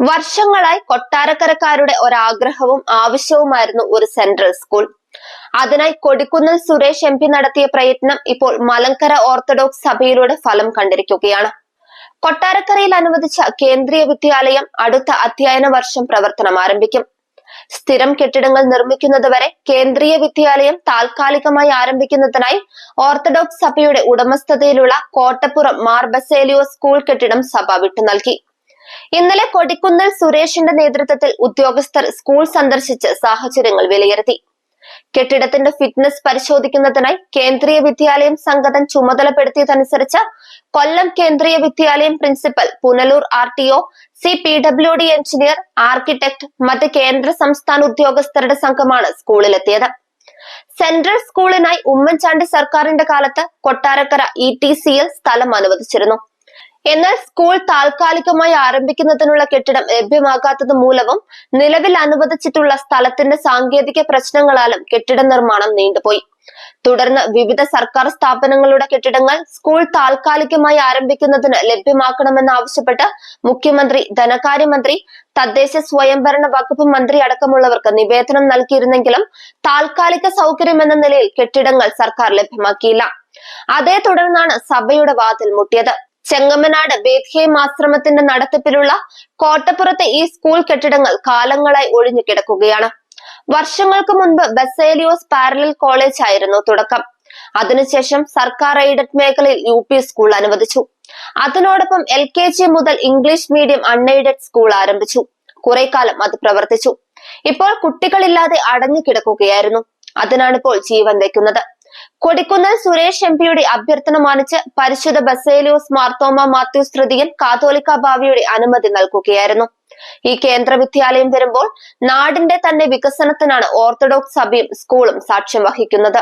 വർഷങ്ങളായി കൊട്ടാരക്കരക്കാരുടെ ഒരാഗ്രഹവും ആവശ്യവുമായിരുന്നു ഒരു central school. അതിനായി കൊടിക്കുന്നിൽ സുരേഷ് എം നടത്തിയ പ്രയത്നം ഇപ്പോൾ മലങ്കര ഓർത്തഡോക്സ് സഭയിലൂടെ ഫലം കണ്ടിരിക്കുകയാണ്. കൊട്ടാരക്കരയിൽ അനുവദിച്ച കേന്ദ്രീയ വിദ്യാലയം അടുത്ത അധ്യയന വർഷം പ്രവർത്തനം ആരംഭിക്കും. സ്ഥിരം കെട്ടിടങ്ങൾ നിർമ്മിക്കുന്നതുവരെ കേന്ദ്രീയ വിദ്യാലയം താൽക്കാലികമായി ആരംഭിക്കുന്നതിനായി ഓർത്തഡോക്സ് സഭയുടെ ഉടമസ്ഥതയിലുള്ള കോട്ടപ്പുറം മാർ ബസേലിയോ സ്കൂൾ കെട്ടിടം സഭ വിട്ടു നൽകി. ഇന്നലെ കൊടിക്കുന്നിൽ സുരേഷിന്റെ നേതൃത്വത്തിൽ ഉദ്യോഗസ്ഥർ സ്കൂൾ സന്ദർശിച്ച് സാഹചര്യങ്ങൾ വിലയിരുത്തി. കെട്ടിടത്തിന്റെ ഫിറ്റ്നസ് പരിശോധിക്കുന്നതിനായി കേന്ദ്രീയ വിദ്യാലയം സംഘടന ചുമതലപ്പെടുത്തിയതനുസരിച്ച് കൊല്ലം കേന്ദ്രീയ വിദ്യാലയം principal Punalur R T O C P W D engineer architect മറ്റ് കേന്ദ്ര സംസ്ഥാന ഉദ്യോഗസ്ഥരുടെ സംഘമാണ് സ്കൂളിലെത്തിയത്. സെൻട്രൽ സ്കൂളിനായി ഉമ്മൻചാണ്ടി സർക്കാരിന്റെ കാലത്ത് കൊട്ടാരക്കര ഇ ടി സ്ഥലം അനുവദിച്ചിരുന്നു. എന്നാൽ സ്കൂൾ താൽക്കാലികമായി ആരംഭിക്കുന്നതിനുള്ള കെട്ടിടം ലഭ്യമാകാത്തത് മൂലവും നിലവിൽ അനുവദിച്ചിട്ടുള്ള സ്ഥലത്തിന്റെ സാങ്കേതിക പ്രശ്നങ്ങളാലും കെട്ടിട നിർമ്മാണം നീണ്ടുപോയി. തുടർന്ന് വിവിധ സർക്കാർ സ്ഥാപനങ്ങളുടെ കെട്ടിടങ്ങൾ സ്കൂൾ താൽക്കാലികമായി ആരംഭിക്കുന്നതിന് ലഭ്യമാക്കണമെന്നാവശ്യപ്പെട്ട് മുഖ്യമന്ത്രി ധനകാര്യമന്ത്രി തദ്ദേശ സ്വയംഭരണ വകുപ്പ് മന്ത്രി അടക്കമുള്ളവർക്ക് നിവേദനം നൽകിയിരുന്നെങ്കിലും താൽക്കാലിക സൗകര്യം എന്ന നിലയിൽ കെട്ടിടങ്ങൾ സർക്കാർ ലഭ്യമാക്കിയില്ല. അതേ തുടർന്നാണ് സഭയുടെ വാതിൽ മുട്ടിയത്. ചെങ്ങമ്മനാട് ബേത്ഹേം ആശ്രമത്തിന്റെ നടത്തിപ്പിലുള്ള കോട്ടപ്പുറത്തെ ഈ സ്കൂൾ കെട്ടിടങ്ങൾ കാലങ്ങളായി ഒഴിഞ്ഞു കിടക്കുകയാണ്. വർഷങ്ങൾക്ക് മുൻപ് ബസേലിയോസ് പാരലൽ കോളേജ് ആയിരുന്നു തുടക്കം. അതിനുശേഷം സർക്കാർ എയ്ഡഡ് മേഖലയിൽ യു പി സ്കൂൾ അനുവദിച്ചു. അതിനോടൊപ്പം എൽ കെ ജി മുതൽ ഇംഗ്ലീഷ് മീഡിയം അൺഎയ്ഡഡ് സ്കൂൾ ആരംഭിച്ചു. കുറെ കാലം അത് പ്രവർത്തിച്ചു. ഇപ്പോൾ കുട്ടികളില്ലാതെ അടഞ്ഞു കിടക്കുകയായിരുന്നു. അതിനാണിപ്പോൾ ജീവൻ വെക്കുന്നത് കൊടിക്കുന്നിൽ സുരേഷ് എം പിയുടെ അഭ്യർത്ഥന മാനിച്ച് പരിശുദ്ധ ബസേലിയോസ് മാർത്തോമ മാത്യൂസ് തൃതീയൻ കാതോലിക്ക ഭാവിയുടെ അനുമതി നൽകുകയായിരുന്നു. ഈ കേന്ദ്ര വിദ്യാലയം വരുമ്പോൾ നാടിന്റെ തന്നെ വികസനത്തിനാണ് ഓർത്തഡോക്സ് സഭയും സ്കൂളും സാക്ഷ്യം വഹിക്കുന്നത്.